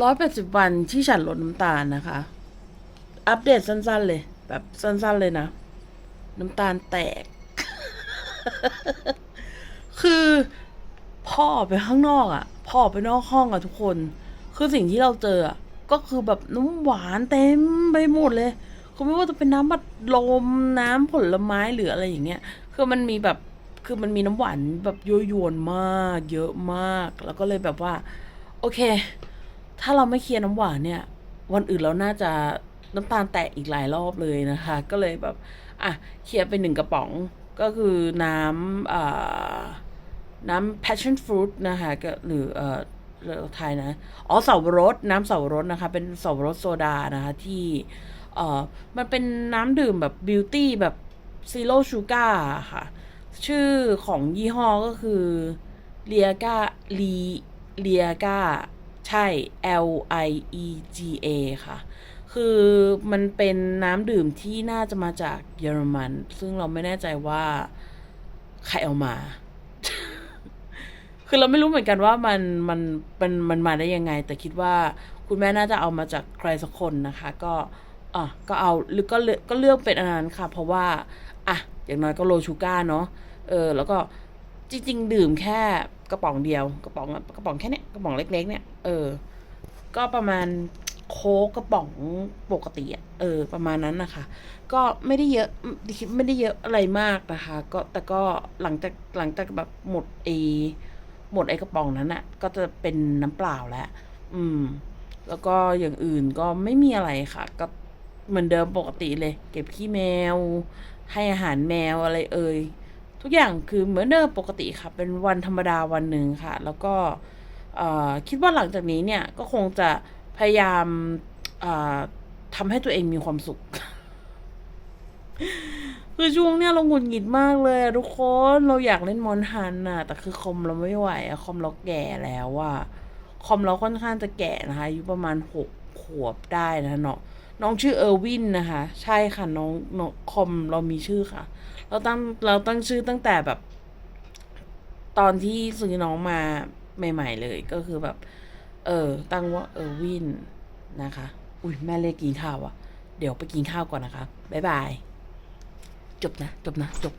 ร้อยแปดสิบวันที่ฉันลดน้ำตาลนะคะ อัปเดตสั้น ๆ เลย แบบสั้น ๆ เลยนะ น้ำตาลแตก คือพ่อไปข้างนอกอะ่ะ พ่อไปนอกห้องอะ่ะทุกคน คือสิ่งที่เราเจอก็คือแบบน้ำหวานเต็มไปหมดเลยคือไม่ว่าจะเป็นน้ำบัดลมน้ำผลไม้หรืออะไรอย่างเงี้ย คือมันมีแบบ คือมันมีน้ำหวานแบบยั่วยวนมาก เยอะมาก แล้วก็เลยแบบว่า โอเค ถ้าเราไม่เคลียร์น้ำหวานเนี่ย วันอื่นเราน่าจะน้ำตาลแตกอีกหลายรอบเลยนะคะ ก็เลยแบบอะเคลียร์ไปหนึ่งกระป๋องก็คือน้ำอ่าน้ำ passion fruit นะคะก็หรือเอ่อเรือไทยนะ อ๋อเสาวรส น้ำเสาวรสนะคะ เป็นเสาวรสโซดานะคะ ที่ เอ่อ มันเป็นน้ำดื่มแบบ beauty แบบ zero sugar ค่ะ ชื่อของยี่ห้อก็คือเลียกาลีเลียกาใช่ L I E G A ค่ะ คือมันเป็นน้ำดื่มที่น่าจะมาจากเยอรมัน ซึ่งเราไม่แน่ใจว่าใครเอามา คือเราไม่รู้เหมือนกันว่ามันมันมันมันมาได้ยังไง แต่คิดว่าคุณแม่น่าจะเอามาจากใครสักคนนะคะ ก็อะก็เอาหรือก็เลือกก็เลือกเป็นอันนั้นค่ะ เพราะว่า อะ อย่างน้อยก็โลชูก้าเนาะเออแล้วก็จริง ๆ ดื่มแค่กระป๋องเดียว กระป๋องกระป๋องแค่เนี้ยกระป๋องเล็ก ๆ เนี่ยเออก็ประมาณโค้กกระป๋องปกติอะเออ ประมาณนั้นนะคะ ก็ไม่ได้เยอะไม่ได้เยอะอะไรมากนะคะ ก็แต่ก็หลังจากหลังจากแบบหมดเอหมดไอกระป๋องนั้นอะก็จะเป็นน้ำเปล่าแล้วอืม แล้วก็อย่างอื่นก็ไม่มีอะไรค่ะ ก็เหมือนเดิมปกติเลย เก็บขี้แมว ให้อาหารแมวอะไรเอ่ยทุกอย่างคือเหมือนเดิมปกติค่ะ เป็นวันธรรมดาวันหนึ่งค่ะ แล้วก็คิดว่าหลังจากนี้เนี่ยก็คงจะพยายามทำให้ตัวเองมีความสุข คือช่วงเนี้ยเราหงุดหงิดมากเลยทุกคนเราอยากเล่นมอนฮันน่ะ แต่คือคอมเราไม่ไหวอะคอมเราแก่แล้วอะคอมเราค่อนข้างจะแก่นะคะอายุประมาณหกขวบได้นะเนาะ น้องชื่อเออร์วินนะคะ ใช่ค่ะน้องน้องคอมเรามีชื่อค่ะ เราตั้งเราตั้งชื่อตั้งแต่แบบ ตอนที่ซื้อน้องมาใหม่ ๆ เลยก็คือแบบ เออ ตั้งว่าเออร์วินนะคะ อุ้ยแม่เล็กกินข้าวอะเดี๋ยวไปกินข้าวก่อนนะคะ บ๊ายบาย จบนะ จบนะ จบ